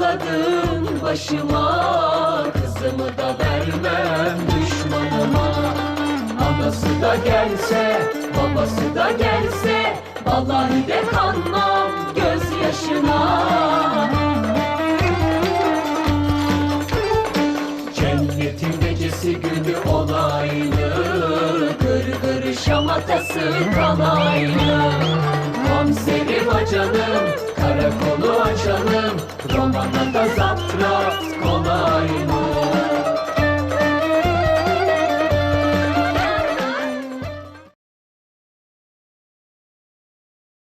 Bağladın başıma Kızımı da vermem düşmanıma. Anası da gelse babası da gelse Vallahi de kanmam gözyaşına. Cennetin gecesi günü olaylı Gır gır şamatası kalaylı Karakolu açalım Romana da zaptrat kolay?